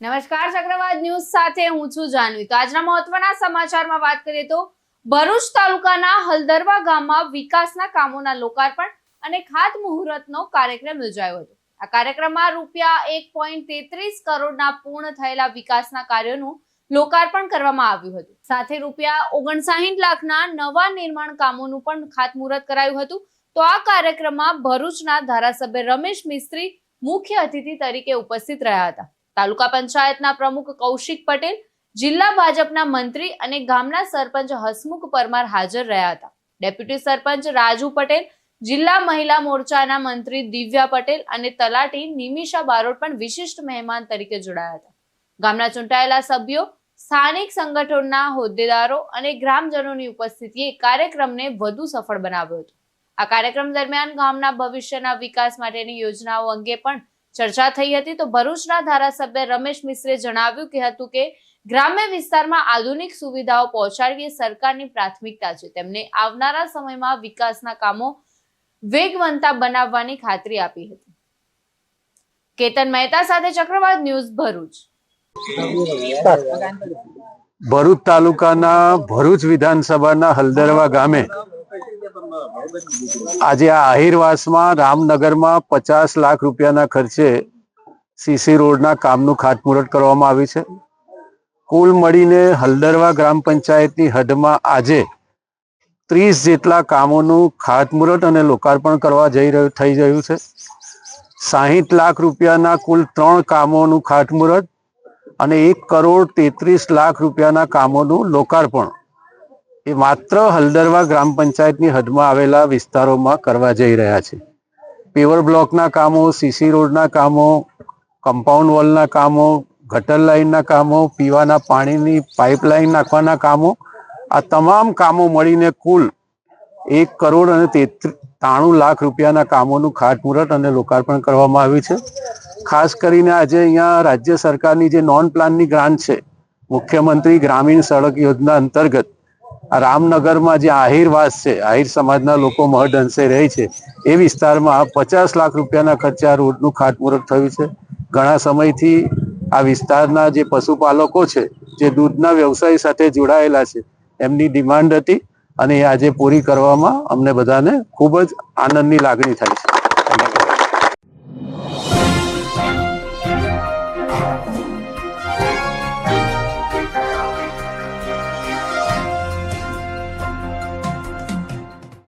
નમસ્કાર, ચક્રવાત ન્યૂઝ સાથે હું છું જાનવી. તો આજના મહત્વના સમાચારમાં વાત કરીએ તો ભરૂચ તાલુકાના હલદરવા ગામમાં વિકાસના કામોના લોકાર્પણ અને ખાતમુહૂર્તનો કાર્યક્રમ યોજાયો હતો. આ કાર્યક્રમમાં રૂપિયા એક પોઈન્ટ તેત્રીસ કરોડના પૂર્ણ થયેલા વિકાસના કાર્યોનું લોકાર્પણ કરવામાં આવ્યું હતું. સાથે રૂપિયા ઓગણસાહીઠ લાખના નવા નિર્માણ કામોનું પણ ખાતમુહૂર્ત કરાયું હતું. તો આ કાર્યક્રમમાં ભરૂચના ધારાસભ્ય રમેશ મિસ્ત્રી મુખ્ય અતિથિ તરીકે ઉપસ્થિત રહ્યા હતા. તાલુકા પંચાયતના પ્રમુખ કૌશિક પટેલ, જિલ્લા ભાજપના મંત્રી અને ગામના સરપંચ હસમુખ પરમાર હાજર રહ્યા હતા. ડેપ્યુટી સરપંચ રાજુ પટેલ, જિલ્લા મહિલા મોરચાના મંત્રી દિવ્યા પટેલ અને તલાટી નિમિષા બારોટ પણ વિશિષ્ટ મહેમાન તરીકે જોડાયા હતા. ગામના ચૂંટાયેલા સભ્યો, સ્થાનિક સંગઠનના હોદ્દેદારો અને ગ્રામજનોની ઉપસ્થિતિએ કાર્યક્રમને વધુ સફળ બનાવ્યો હતો. આ કાર્યક્રમ દરમિયાન ગામના ભવિષ્યના વિકાસ માટેની યોજનાઓ અંગે પણ ચર્ચા થઈ હતી તો ભરૂચના ધારાસભ્ય રમેશ મિશ્રે જણાવ્યું કે હતું કે ગ્રામ્ય વિસ્તારમાં આધુનિક સુવિધાઓ પહોંચાડવી એ સરકારની પ્રાથમિકતા છે. તેમણે આવનારા સમયમાં વિકાસના કામો વેગવંતા બનાવવાની ખાતરી આપી હતી. કેતન મહેતા સાથે ચક્રવાત ન્યૂઝ ભરૂચ. ભરૂચ તાલુકાના ભરૂચ વિધાનસભાના હલદરવા ગામે આજે આ આહિરવાસમાં રામનગરમાં પચાસ લાખ રૂપિયાના ખર્ચે સીસી રોડના કામનું ખાતમુહૂર્ત કરવામાં આવ્યું છે. કુલ મળીને હલદરવા ગ્રામ પંચાયતની હદમાં આજે ત્રીસ જેટલા કામોનું ખાતમુહૂર્ત અને લોકાર્પણ કરવા જઈ રહ્યું, થઈ રહ્યું છે. સાહીઠ લાખ રૂપિયાના કુલ ત્રણ કામોનું ખાતમુહૂર્ત અને એક કરોડ તેત્રીસ લાખ રૂપિયાના કામોનું લોકાર્પણ એ માત્ર હલદરવા ગ્રામ પંચાયતની હદમાં આવેલા વિસ્તારોમાં કરવા જઈ રહ્યા છે. પેવર બ્લોકના કામો, સીસી રોડના કામો, કમ્પાઉન્ડ વોલના કામો, ગટર લાઇનના કામો, પીવાના પાણીની પાઇપલાઇન નાખવાના કામો, આ તમામ કામો મળીને કુલ એક કરોડ અને ત્રાણું લાખ રૂપિયાના કામોનું ખાતમુહૂર્ત અને લોકાર્પણ કરવામાં આવ્યું છે. ખાસ કરીને આજે અહીંયા રાજ્ય સરકારની જે નોન પ્લાનની ગ્રાન્ટ છે, મુખ્યમંત્રી ગ્રામીણ સડક યોજના અંતર્ગત રામનગરમાં જે આહિરવાસ છે, આહિર સમાજના લોકો મહદ અંશે રહે છે, એ વિસ્તારમાં પચાસ લાખ રૂપિયાના ખર્ચે આ રોડનું ખાતમુહૂર્ત થયું છે. ઘણા સમયથી આ વિસ્તારના જે પશુપાલકો છે, જે દૂધના વ્યવસાય સાથે જોડાયેલા છે, એમની ડિમાન્ડ હતી અને એ આજે પૂરી કરવામાં અમને બધાને ખૂબ જ આનંદની લાગણી થાય છે.